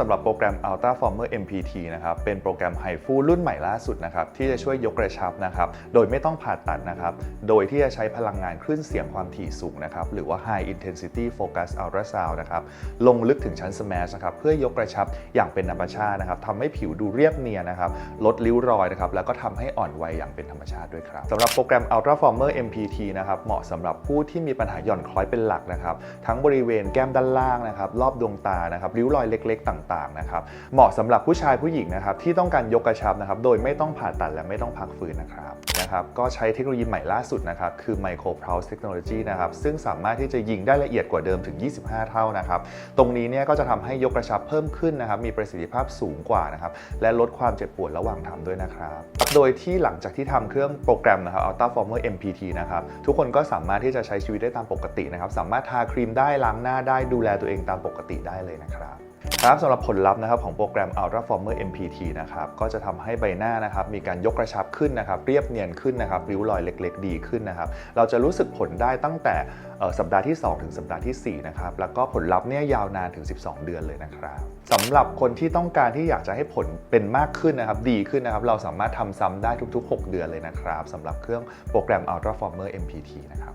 สำหรับโปรแกรม Ultra Former MPT นะครับ เป็นโปรแกรมไฮฟูรุ่นใหม่ล่าสุดนะครับ ที่จะช่วยยกกระชับนะครับ โดยไม่ต้องผ่าตัดนะครับ โดยที่จะใช้พลังงานคลื่นเสียงความถี่สูงนะครับ หรือว่า High Intensity Focus Ultrasound นะครับ ลงลึกถึงชั้น Smash นะครับ เพื่อยกกระชับอย่างเป็นธรรมชาตินะครับทำให้ผิวดูเรียบเนียนนะครับ ลดริ้วรอยนะครับ แล้วก็ทำให้อ่อนวัยอย่างเป็นธรรมชาติด้วยครับสำหรับโปรแกรม Ultra Former MPT นะครับ เหมาะสำหรับผู้ที่มีปัญหาหย่อนคล้อยเป็นหลักนะครับ ทั้งบริเวณแก้มด้านล่างนะครับ รอบดวงตา นะครับ ริ้วรอยเล็ก ๆ ต่างๆนะครับเหมาะสำหรับผู้ชายผู้หญิงนะครับที่ต้องการยกกระชับนะครับโดยไม่ต้องผ่าตัดและไม่ต้องพักฟื้นนะครับนะครับก็ใช้เทคโนโลยีใหม่ล่าสุดนะครับคือ Micro Pulse Technology นะครับซึ่งสามารถที่จะยิงได้ละเอียดกว่าเดิมถึง 25 เท่านะครับตรงนี้เนี่ยก็จะทำให้ยกกระชับเพิ่มขึ้นนะครับมีประสิทธิภาพสูงกว่านะครับและลดความเจ็บปวดระหว่างทำด้วยนะครับโดยที่หลังจากที่ทำเครื่องโปรแกรมนะครับ Ultra Former MPT นะครับทุกคนก็สามารถที่จะใช้ชีวิตได้ตามปกตินะครับสามารถทาครีมได้ล้างหน้าได้ดูแลตัวเองตามปกติได้เลยนะครับ ครับสำหรับผลลัพธ์นะครับของโปรแกรม Ultra Former MPT นะครับก็จะทำให้ใบหน้านะครับมีการยกกระชับขึ้นนะครับ เรียบเนียนขึ้นนะครับริ้วรอยเล็ก ๆ ดีขึ้นนะครับ เราจะรู้สึกผลได้ตั้งแต่สัปดาห์ที่ 2 ถึงสัปดาห์ทีสี่4 นะครับ แล้วก็ผลลัพธ์เนี่ยยาวนานถึง 12 เดือนเลยนะครับสำหรับคนที่ต้องการที่อยากจะให้ผลเป็นมากขึ้นนะครับ ดีขึ้นนะครับ เราสามารถทำซ้ำได้ทุก ๆ 6 เดือนเลยนะครับสำหรับเครื่องโปรแกรม Ultra Former MPT นะครับ